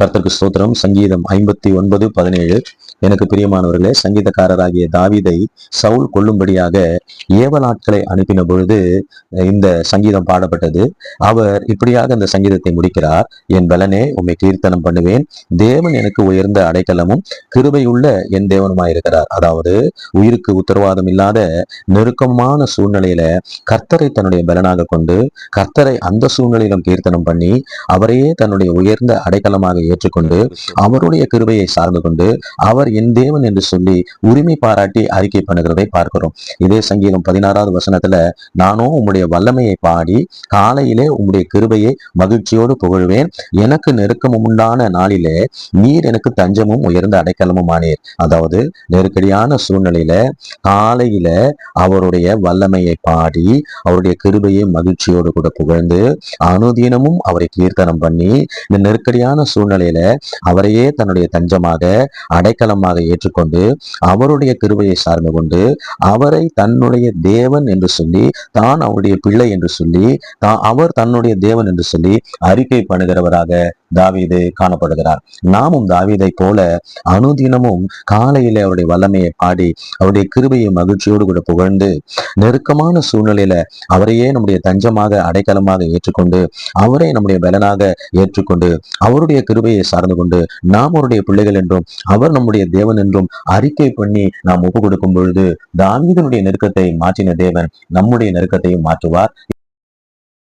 கர்த்தருக்கு ஸ்தோத்திரம். சங்கீதம் ஐம்பத்தி ஒன்பது பதினேழு. எனக்கு பிரியமானவர்களே சங்கீதக்காரராகிய தாவீதை சவுல் கொள்ளும்படியாக ஏவலாட்களை அனுப்பின பொழுது இந்த சங்கீதம் பாடப்பட்டது. அவர் இப்படியாக அந்த சங்கீதத்தை முடிக்கிறார். என் பலனே உண்மை கீர்த்தனம் பண்ணுவேன். தேவன் எனக்கு உயர்ந்த அடைக்கலமும் கிருபையுள்ள என் தேவனுமாயிருக்கிறார். அதாவது உயிருக்கு உத்தரவாதம் இல்லாத நெருக்கமான சூழ்நிலையில கர்த்தரை தன்னுடைய பலனாக கொண்டு கர்த்தரை அந்த சூழ்நிலையிலும் கீர்த்தனம் பண்ணி அவரையே தன்னுடைய உயர்ந்த அடைக்கலமாக ஏற்றுக்கொண்டு அவருடைய கிருபையை சார்ந்து கொண்டு அவர் என் தேவன் என்று சொல்லி உரிமை பாராட்டி அறிக்கை பண்ணுகிறதை பார்க்கிறோம். இதே சங்கீதம் பதினாறாவது வசனத்துல நானும் உம்முடைய வல்லமையை பாடி காலையிலே உம்முடைய கிருபையை மகிழ்ச்சியோடு புகழ்வேன். எனக்கு நெருக்கமும் உண்டான நாளிலே நீர் எனக்கு தஞ்சமும் உயர்ந்த அடைக்கலமும் ஆனீர். அதாவது நெருக்கடியான சூழ்நிலையில காலையில அவருடைய வல்லமையை பாடி அவருடைய கிருபையை மகிழ்ச்சியோடு கூட புகழ்ந்து அனுதினமும் அவரை கீர்த்தனம் பண்ணி இந்த நெருக்கடியான சூழ்நிலை சூழ்நிலையில அவரையே தன்னுடைய தஞ்சமாக அடைக்கலமாக ஏற்றுக்கொண்டு அவருடைய கிருவையை சார்ந்து கொண்டு அவரை தன்னுடைய தேவன் என்று சொல்லி தான் அவருடைய பிள்ளை என்று சொல்லி தான் அவர் தன்னுடைய தேவன் என்று சொல்லி அறிக்கை பண்ணுகிறவராக தாவீது காணப்படுகிறார். நாமும் தாவீதை போல அனுதினமும் காலையில அவருடைய வல்லமையை பாடி அவருடைய கிருபையை மகிழ்ச்சியோடு கூட புகழ்ந்து நெருக்கமான சூழ்நிலையில அவரையே நம்முடைய தஞ்சமாக அடைக்கலமாக ஏற்றுக்கொண்டு அவரை நம்முடைய பலனாக ஏற்றுக்கொண்டு அவருடைய கிருபையை சார்ந்து கொண்டு நாம் அவருடைய பிள்ளைகள் என்றும் அவர் நம்முடைய தேவன் என்றும் அறிக்கை பண்ணி நாம் ஒப்பு கொடுக்கும் பொழுது தாவீதனுடைய நெருக்கத்தை மாற்றின தேவன் நம்முடைய நெருக்கத்தையும் மாற்றுவார்.